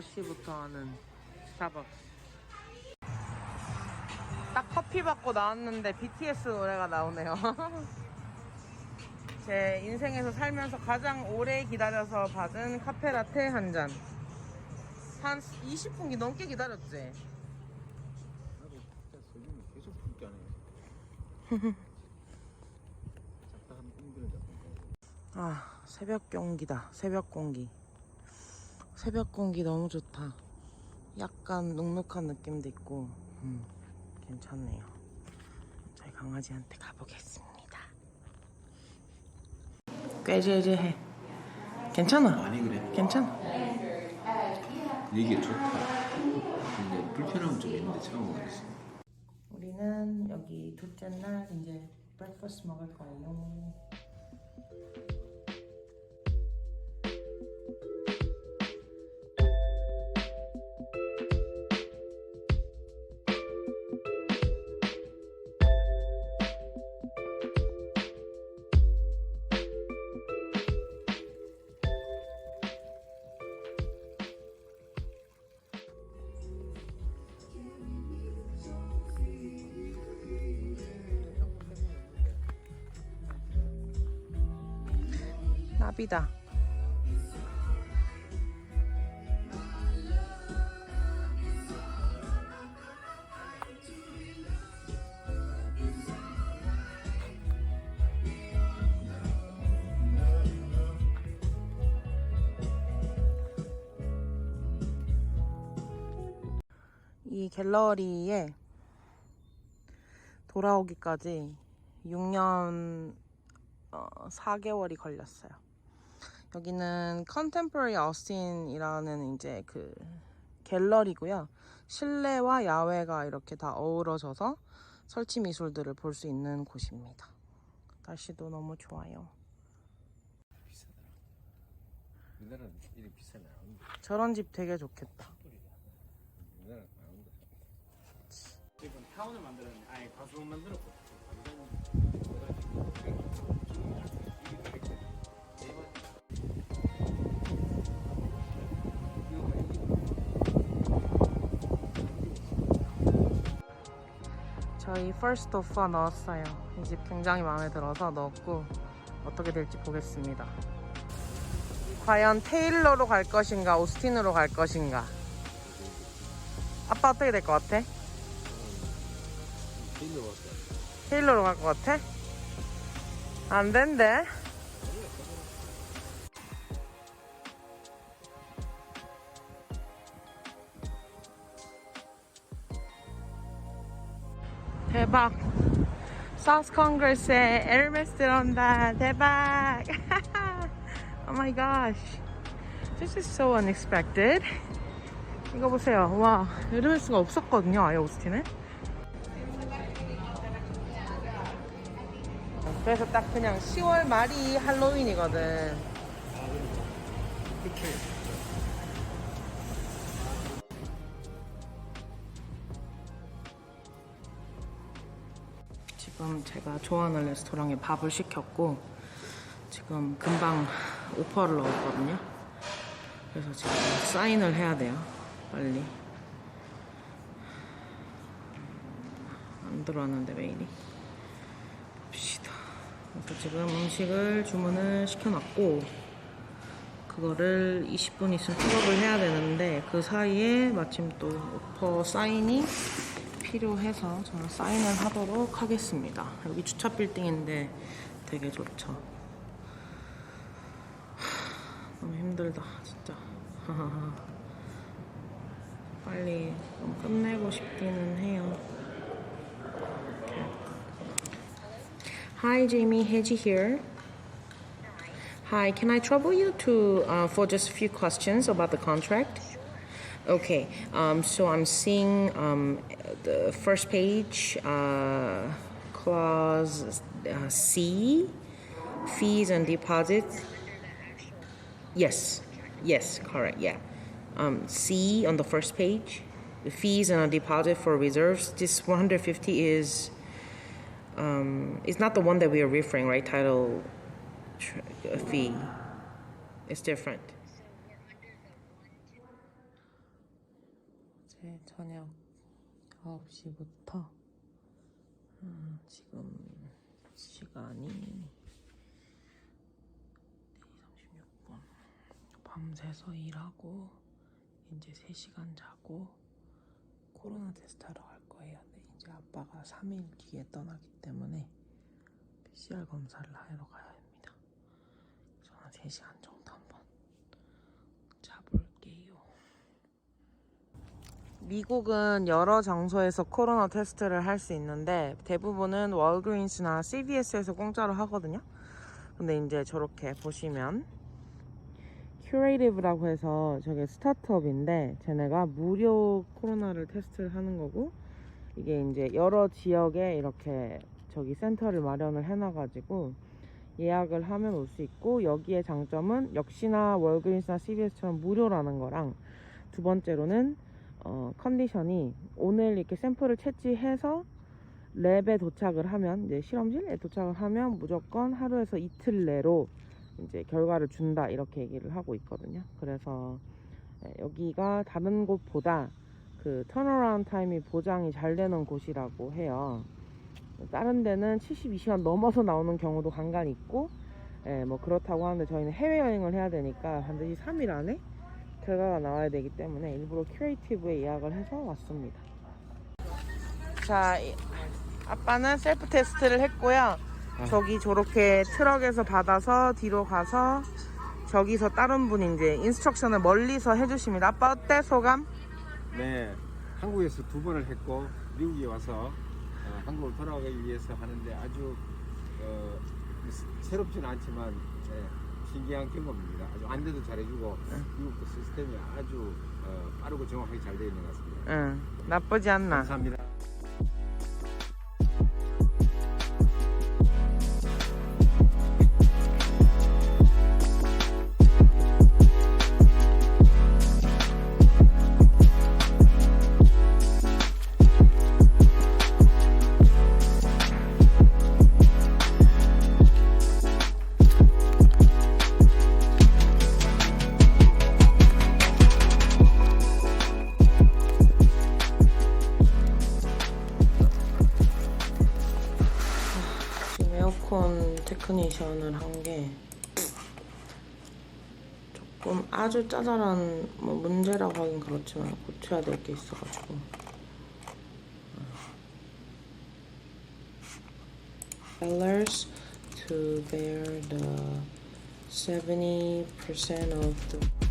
6시부터 하는 스타벅스. 딱 커피 받고 나왔는데 BTS 노래가 나오네요. 제 인생에서 살면서 가장 오래 기다려서 받은 카페라테 한 잔. 한 20분 넘게 기다렸지? 나도 진짜 설명을 계속 풀게 하네. 거. 아, 새벽 공기다. 새벽 공기. 새벽 공기 너무 좋다. 약간 눅눅한 느낌도 있고, 음, 괜찮네요. 저희 강아지한테 가보겠습니다. 꾀죄죄해. 괜찮아. 아니 그래. 괜찮아. 이게 좋다. 근데 불편함은 좀 있는데 처음 알았어. 우리는 여기 둘째 날 이제 브렉퍼스트 먹을 거예요. 나비다. 이 갤러리에 돌아오기까지 6년 어, 4개월이 걸렸어요. 여기는 컨템포러리 아우스틴이라는 이제 그 갤러리고요. 실내와 야외가 이렇게 다 어우러져서 설치 미술들을 볼 수 있는 곳입니다. 날씨도 너무 좋아요. 비싸더라. 우리나라는 이렇게 비싸 나온다. 저런 집 되게 좋겠다. 우리나라. 지금 타운을 만들었는데 아예 가수원 만들었고 저희 first offer 넣었어요. 이 집 굉장히 마음에 들어서 넣었고 어떻게 될지 보겠습니다. 과연 테일러로 갈 것인가, 오스틴으로 갈 것인가. 아빠 어떻게 될 것 같아? 일로 왔어. 테일러로 갈 것 같아? 안 된대. 대박. 사우스 컨그레스에 에르메스 들어온다. 대박. oh my gosh. This is so unexpected. 이거 보세요. 와, 에르메스가 없었거든요. 아예 오스틴에. 그래서 딱 그냥 10월 말이 할로윈이거든. 지금 제가 좋아하는 레스토랑에 밥을 시켰고 지금 금방 오퍼를 넣었거든요. 그래서 지금 사인을 해야 돼요. 빨리. 안 들어왔는데 메일이. 봅시다. 그래서 지금 음식을 주문을 시켜놨고 그거를 20분 있으면 픽업을 해야 되는데 그 사이에 마침 또 오퍼 사인이 필요해서 저는 사인을 하도록 하겠습니다. 여기 주차 빌딩인데 되게 좋죠. 하, 너무 힘들다 진짜. 빨리 좀 끝내고 싶기는 해요. Hi, Jamie Hedgie here. Hi, can I trouble you to uh, for just a few questions about the contract? Okay, um, so I'm seeing um, the first page, uh, clause uh, C, fees and deposits. Yes, yes, correct, yeah. Um, C on the first page, the fees and a deposit for reserves. This 150 is um, it's not the one that we are referring, right? Title uh, fee. It's different. 어제 저녁 9시부터 음, 지금 시간이 4시 36분 밤새서 일하고 이제 3시간 자고 코로나 테스트 하러 갈 거예요. 근데 이제 아빠가 3일 뒤에 떠나기 때문에 PCR 검사를 하러 가야 합니다. 저는 3시간 정도 한번 자볼게요. 미국은 여러 장소에서 코로나 테스트를 할 수 있는데 대부분은 월그린스나 CVS에서 공짜로 하거든요. 근데 이제 저렇게 보시면 큐레이티브라고 해서 저게 스타트업인데 쟤네가 무료 코로나를 테스트를 하는 거고 이게 이제 여러 지역에 이렇게 저기 센터를 마련을 해놔가지고 예약을 하면 올 수 있고 여기에 장점은 역시나 월그린스나 CVS처럼 무료라는 거랑 두 번째로는 어, 컨디션이 오늘 이렇게 샘플을 채취해서 랩에 도착을 하면 이제 실험실에 도착을 하면 무조건 하루에서 이틀 내로 이제 결과를 준다 이렇게 얘기를 하고 있거든요. 그래서 예, 여기가 다른 곳보다 그 턴어라운드 타임이 보장이 잘 되는 곳이라고 해요. 다른 데는 72시간 넘어서 나오는 경우도 간간히 있고 예, 뭐 그렇다고 하는데 저희는 해외여행을 해야 되니까 반드시 3일 안에 결과가 나와야 되기 때문에 일부러 큐레이티브에 예약을 해서 왔습니다. 자, 이- 아빠는 셀프 테스트를 했고요. 저기 저렇게 트럭에서 받아서 뒤로 가서 저기서 다른 분이 이제 인스트럭션을 멀리서 해주십니다. 아빠 어때 소감? 네, 한국에서 두 번을 했고 미국에 와서 어, 한국을 돌아가기 위해서 하는데 아주 어, 새롭지는 않지만 네, 신기한 경험입니다. 아주 안내도 잘해주고 미국도 시스템이 아주 어, 빠르고 정확하게 잘 되어 있는 것 같습니다. 응, 나쁘지 않나. 감사합니다. 에어컨 테크니션을 한 게 조금 아주 짜잘한 뭐 문제라고 하긴 그렇지만 고쳐야 될 게 있어가지고. Sellers to bear the 70% of the